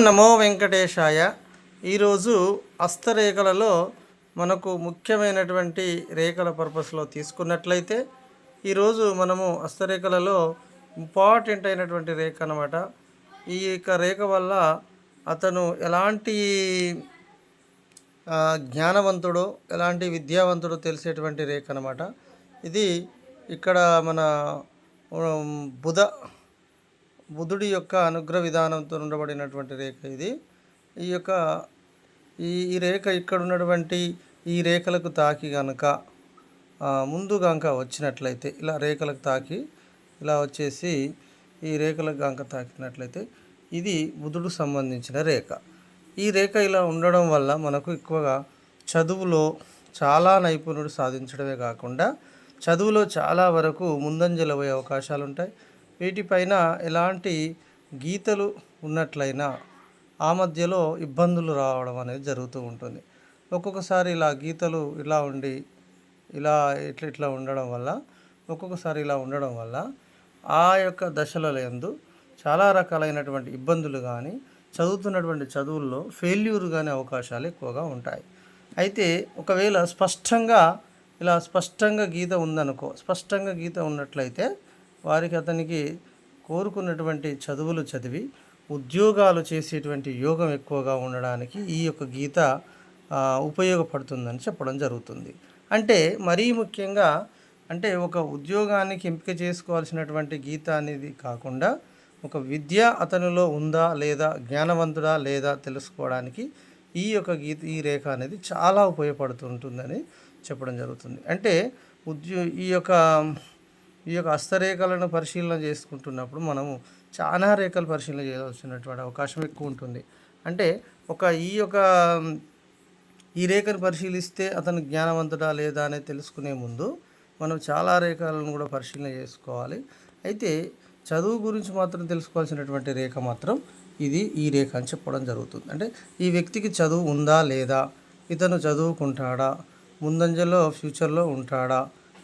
నమో వెంకటేశాయ. ఈరోజు హస్తరేఖలలో మనకు ముఖ్యమైనటువంటి రేఖల పర్పస్లో తీసుకున్నట్లయితే ఈరోజు మనము హస్తరేఖలలో ఇంపార్టెంట్ అయినటువంటి రేఖ అనమాట ఈ యొక్క రేఖ వల్ల అతను ఎలాంటి జ్ఞానవంతుడు జ్ఞానవంతుడో ఎలాంటి విద్యావంతుడో తెలిసేటువంటి రేఖ అనమాట ఇది ఇక్కడ మన బుధ బుధుడి యొక్క అనుగ్రహ విధానంతో ఉండబడినటువంటి రేఖ ఇది. ఈ యొక్క ఈ ఈ రేఖ ఇక్కడ ఉన్నటువంటి ఈ రేఖలకు తాకి గనక ముందు గంక వచ్చినట్లయితే ఇలా రేఖలకు తాకి ఇలా వచ్చేసి ఈ రేఖలకు గంక తాకినట్లయితే ఇది బుధుడు సంబంధించిన రేఖ. ఈ రేఖ ఇలా ఉండడం వల్ల మనకు ఎక్కువగా చదువులో చాలా నైపుణ్యుడు సాధించడమే కాకుండా చదువులో చాలా వరకు ముందంజలు పోయే అవకాశాలు ఉంటాయి వీటిపైన ఎలాంటి గీతలు ఉన్నట్లయినా ఆ మధ్యలో ఇబ్బందులు రావడం అనేది జరుగుతూ ఉంటుంది. ఒక్కొక్కసారి ఇలా గీతలు ఇలా ఉండి ఇలా ఇట్లా ఇట్లా ఉండడం వల్ల ఒక్కొక్కసారి ఇలా ఉండడం వల్ల ఆ యొక్క దశలలో యందు చాలా రకాలైనటువంటి ఇబ్బందులు కానీ చదువుతున్నటువంటి చదువుల్లో ఫెయిల్యూర్ కానీ అవకాశాలు ఎక్కువగా ఉంటాయి. అయితే ఒకవేళ స్పష్టంగా ఇలా స్పష్టంగా గీత ఉందనుకో స్పష్టంగా గీత ఉన్నట్లయితే వారికి అతనికి కోరుకున్నటువంటి చదువులు చదివి ఉద్యోగాలు చేసేటువంటి యోగం ఎక్కువగా ఉండడానికి ఈ యొక్క గీత ఉపయోగపడుతుందని చెప్పడం జరుగుతుంది. అంటే మరీ ముఖ్యంగా అంటే ఒక ఉద్యోగానికి ఎంపిక చేసుకోవాల్సినటువంటి గీత అనేది కాకుండా ఒక విద్య అతనిలో ఉందా లేదా జ్ఞానవంతుడా లేదా తెలుసుకోవడానికి ఈ యొక్క గీత ఈ రేఖ అనేది చాలా ఉపయోగపడుతుంటుందని చెప్పడం జరుగుతుంది. అంటే ఉద్యో ఈ యొక్క ఈ యొక్క హస్తరేఖలను పరిశీలన చేసుకుంటున్నప్పుడు మనము చాలా రేఖలు పరిశీలన చేయవలసినటువంటి అవకాశం ఎక్కువ ఉంటుంది. అంటే ఒక ఈ యొక్క ఈ రేఖను పరిశీలిస్తే అతను జ్ఞానవంతుడా లేదా అనేది తెలుసుకునే ముందు మనం చాలా రేఖలను కూడా పరిశీలన చేసుకోవాలి. అయితే చదువు గురించి మాత్రం తెలుసుకోవాల్సినటువంటి రేఖ మాత్రం ఇది ఈ రేఖ అని చెప్పడం జరుగుతుంది. అంటే ఈ వ్యక్తికి చదువు ఉందా లేదా ఇతను చదువుకుంటాడా ముందంజలో ఫ్యూచర్లో ఉంటాడా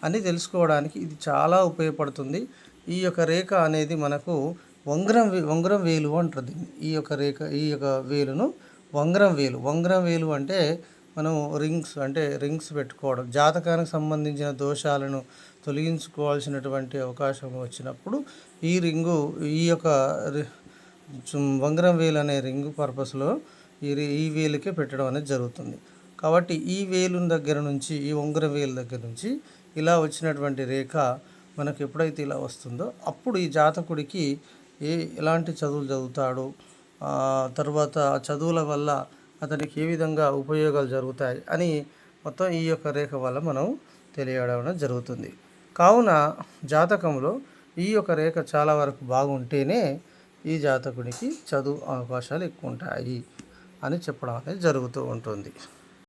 అని తెలుసుకోవడానికి ఇది చాలా ఉపయోగపడుతుంది. ఈ యొక్క రేఖ అనేది మనకు వంగరం వంగరం వేలు అంటారు దీన్ని. ఈ యొక్క రేఖ ఈ యొక్క వేలును వంగరం వేలు. వంగరం వేలు అంటే మనం రింగ్స్ అంటే రింగ్స్ పెట్టుకోవడం. జాతకానికి సంబంధించిన దోషాలను తొలగించుకోవాల్సినటువంటి అవకాశం వచ్చినప్పుడు ఈ రింగు ఈ యొక్క రి- వంగరం వేలు అనే రింగు పర్పస్లో ఈ రి- ఈ వేలుకే పెట్టడం అనేది జరుగుతుంది. కాబట్టి ఈ వేలు దగ్గర నుంచి ఈ ఉంగరం వేలు దగ్గర నుంచి ఇలా వచ్చినటువంటి రేఖ మనకు ఎప్పుడైతే ఇలా వస్తుందో అప్పుడు ఈ జాతకుడికి ఏ ఎలాంటి చదువులు చదువుతాడు? తర్వాత ఆ చదువుల వల్ల అతనికి ఏ విధంగా ఉపయోగాలు జరుగుతాయి అని మొత్తం ఈ యొక్క రేఖ వల్ల మనం తెలియడం జరుగుతుంది. కావున జాతకంలో ఈ యొక్క రేఖ చాలా వరకు బాగుంటేనే ఈ జాతకునికి చదువు అవకాశాలు ఎక్కువ ఉంటాయి అని చెప్పడం అనేది జరుగుతూ ఉంటుంది.